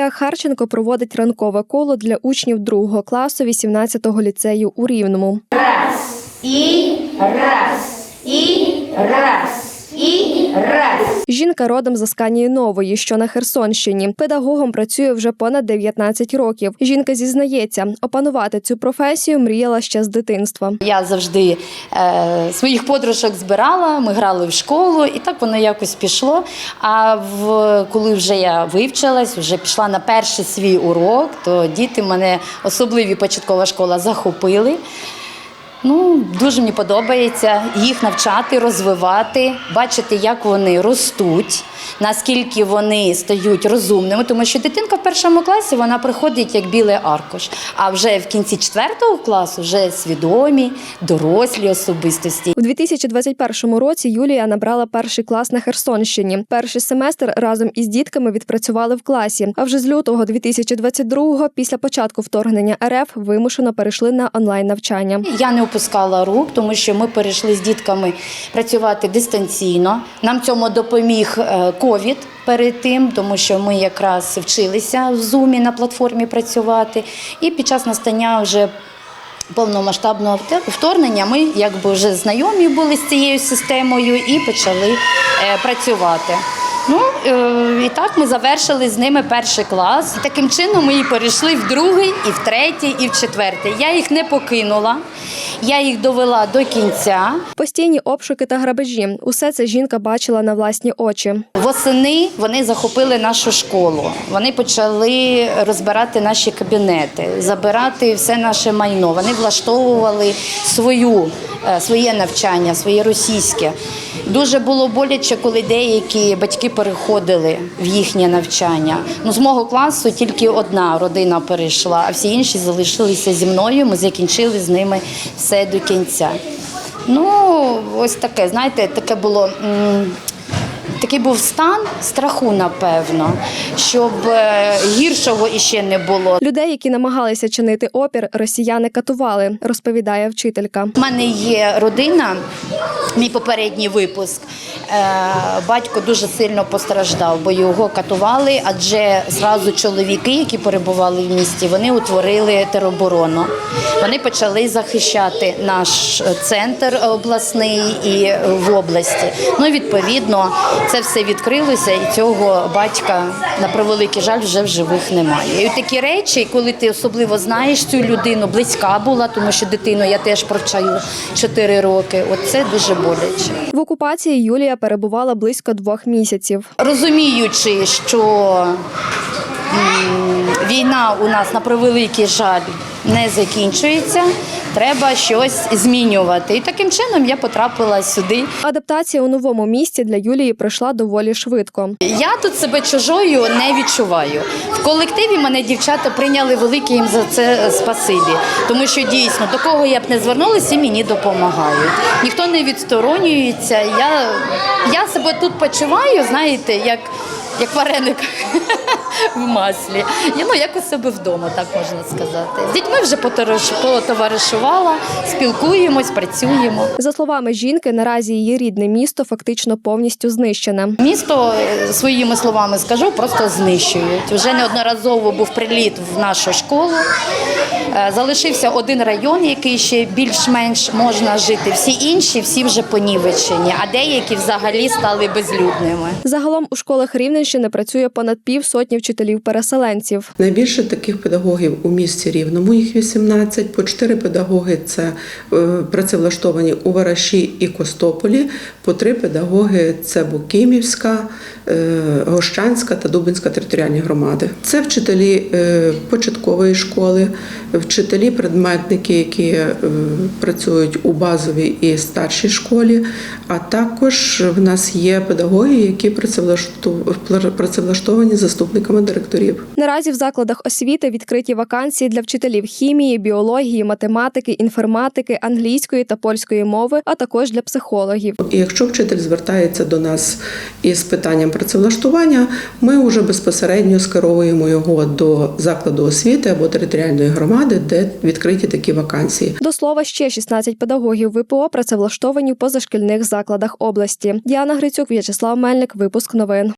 Юлія Харченко проводить ранкове коло для учнів другого класу 18-го ліцею у Рівному. Раз. І раз, і раз, і раз. Жінка родом з Асканії Нової, що на Херсонщині. Педагогом працює вже понад 19 років. Жінка зізнається, опанувати цю професію мріяла ще з дитинства. Я завжди е, своїх подружок збирала, ми грали в школу, і так воно якось пішло. А в, коли вже я вивчилась, вже пішла на перший свій урок, то діти мене, особливі початкова школа, захопили. Ну, дуже мені подобається їх навчати, розвивати, бачити, як вони ростуть, наскільки вони стають розумними, тому що дитинка в першому класі вона приходить як білий аркуш. А вже в кінці четвертого класу вже свідомі, дорослі особистості. У 2021 році Юлія набрала перший клас на Херсонщині. Перший семестр разом із дітками відпрацювали в класі. А вже з лютого 2022-го, після початку вторгнення РФ, вимушено перейшли на онлайн навчання. Я не опускала рук, тому що ми перейшли з дітками працювати дистанційно. Нам цьому допоміг е, ковід перед тим, тому що ми якраз вчилися в зумі на платформі працювати. І під час настання вже повномасштабного вторгнення ми якби вже знайомі були з цією системою і почали е, працювати. Ну е, і так ми завершили з ними перший клас. Таким чином ми і перейшли в другий, і в третій, і в четвертий. Я їх не покинула, я їх довела до кінця. Постійні обшуки та грабежі. Усе це жінка бачила на власні очі. Восени вони захопили нашу школу. Вони почали розбирати наші кабінети, забирати все наше майно. Вони влаштовували свою, своє навчання, своє російське. Дуже було боляче, коли деякі батьки переходили в їхнє навчання. Ну, з мого класу тільки одна родина перейшла, а всі інші залишилися зі мною. Ми закінчили з ними все до кінця. Ну, ось таке, знаєте, таке було. Такий був стан страху, напевно, щоб е, гіршого іще не було. Людей, які намагалися чинити опір, росіяни катували, розповідає вчителька. У мене є родина, мій попередній випуск. Е, Батько дуже сильно постраждав, бо його катували, адже зразу чоловіки, які перебували в місті, вони утворили тероборону. Вони почали захищати наш центр обласний і в області. Ну, відповідно, це все відкрилося, і цього батька, на превеликий жаль, вже в живих немає. І такі речі, коли ти особливо знаєш цю людину, близька була, тому що дитину я теж провчаю 4 роки. От це дуже боляче. В окупації Юлія перебувала близько двох місяців. Розуміючи, що м, війна у нас на превеликий жаль не закінчується, треба щось змінювати. І таким чином я потрапила сюди. Адаптація у новому місті для Юлії пройшла доволі швидко. Я тут себе чужою не відчуваю. В колективі мене дівчата прийняли велике їм за це спасибі, тому що дійсно до кого я б не звернулася, мені допомагають. Ніхто не відсторонюється. Я, я себе тут почуваю, знаєте, як. Як вареник в маслі. Я, ну, як у себе вдома, так можна сказати. З дітьми вже потовариш- потоваришувала, спілкуємось, працюємо. За словами жінки, наразі її рідне місто фактично повністю знищене. Місто е, своїми словами скажу, просто знищують. Вже неодноразово був приліт в нашу школу. Е, Залишився один район, який ще більш-менш можна жити. Всі інші всі вже понівечені, а деякі взагалі стали безлюдними. Загалом у школах Рівненщини працює понад півсотні вчителів-переселенців. Найбільше таких педагогів у місті Рівному, їх 18, по 4 педагоги це е, працевлаштовані у Вараші і Костополі, по 3 педагоги це Букимівська, е, Гощанська та Дубинська територіальні громади. Це вчителі початкової школи, вчителі, предметники, які е, працюють у базовій і старшій школі, а також в нас є педагоги, які працевлаштовані заступниками директорів. Наразі в закладах освіти відкриті вакансії для вчителів хімії, біології, математики, інформатики, англійської та польської мови, а також для психологів. І якщо вчитель звертається до нас із питанням працевлаштування, ми вже безпосередньо скеровуємо його до закладу освіти або територіальної громади, де відкриті такі вакансії. До слова, ще 16 педагогів ВПО працевлаштовані в позашкільних закладах області. Діана Грицюк, В'ячеслав Мельник. Випуск новин.